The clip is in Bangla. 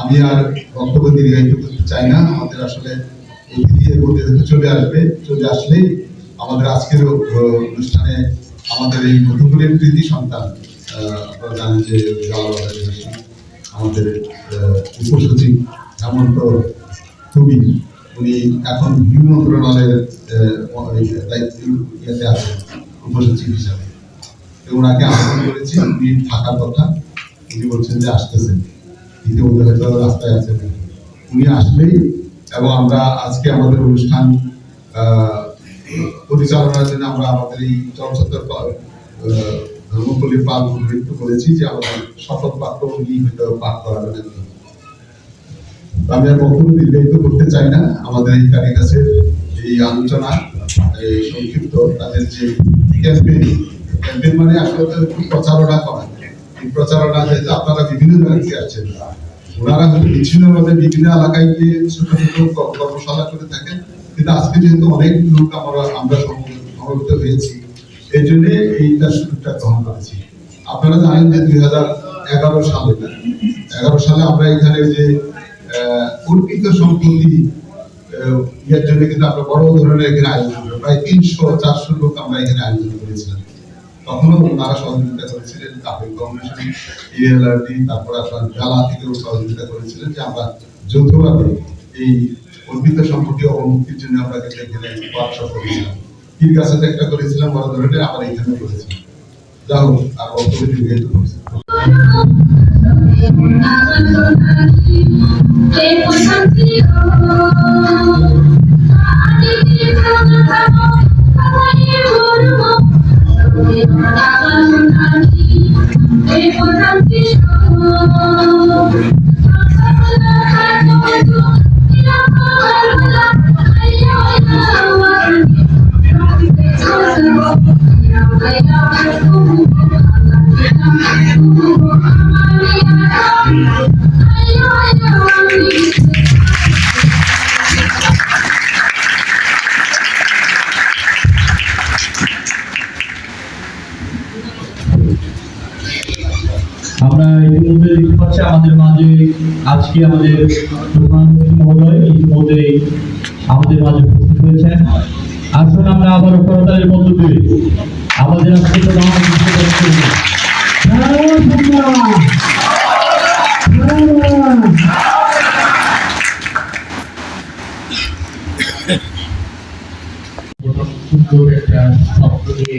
আমি আর বক্তব্য দীর্ঘায়িত করতে চাই না। আমাদের আসলে চলে আসবে, চলে আসলেই আমাদের আজকের অনুষ্ঠানে আমাদের এই মধুপুরের সন্তান আপনারা জানেন যে আমাদের উপসচিব হেমন্ত কবি, উনি এখন গৃহ মন্ত্রণালয়ের দায়িত্ব আছেন, উপসচিব হিসাবে। ওনাকে আহ্বান করেছি, উনি থাকার কথা। উনি বলছেন যে আসতেছেন। ইতিমধ্যে হয়তো রাস্তায় আছেন উনি আসলেই এবং আমরা আজকে আমাদের অনুষ্ঠান পরিচালনার জন্য আমরা আমাদের এই চলচ্চিত্র ধর্মপল্লী পাল একটু বলেছি যে আমাদের শপথ বাক্য উনি হয়তো পাঠ করাবেন আমি আর বক্তব্য দীর্ঘায়িত করতে চাই না। আমাদের এই কারিকাসের এই আলোচনা, এই সংক্ষিপ্ত, তাদের যে ক্যাম্পেইন ক্যাম্পেইন মানে আসলে প্রচারণা করা? এই প্রচারণা যে আপনারা বিভিন্ন আছেন, ওনারা বিচ্ছিন্নভাবে বিভিন্ন এলাকায় গিয়ে ছোট ছোট কর্মশালা করে থাকেন। কিন্তু আজকে যেহেতু অনেক লোক আমরা আমরা সমবেত হয়েছি, এই এইটা সুযোগটা গ্রহণ করেছি। আপনারা জানেন যে দুই হাজার এগারো সালে এগারো সালে আমরা এখানে যে অর্পিত সম্পত্তি ইয়ের জন্য কিন্তু আমরা বড় ধরনের এখানে আয়োজন প্রায় তিনশো, চারশো লোক আমরা এখানে আয়োজন করেছিলাম। তখনও ওনারা সহযোগিতা করেছিলেন কাপড় কমিশন ইএলআরডি তারপর আপনার গালা থেকেও সহযোগিতা করেছিলেন যে আমরা যৌথভাবে এই অর্পিত সম্পত্তি অবমুক্তির জন্য আমরা কিন্তু এখানে ওয়ার্কশপ করেছিলাম। পীর কাছে একটা করেছিলাম, বড় ধরনের, আবার এখানে করেছিলাম। যা আর বক্তব্য দীর্ঘায়িত করেছি। ইতিমধ্যে দেখতে পাচ্ছি আমাদের মাঝে আজকে আমাদের প্রধানমন্ত্রী মহোদয় ইতিমধ্যে আমাদের মাঝে উপস্থিত হয়েছেন। আসুন আমরা আবার করতালের মধ্য দিয়ে আমাদের আজকে সুন্দর একটা শব্দ দিয়ে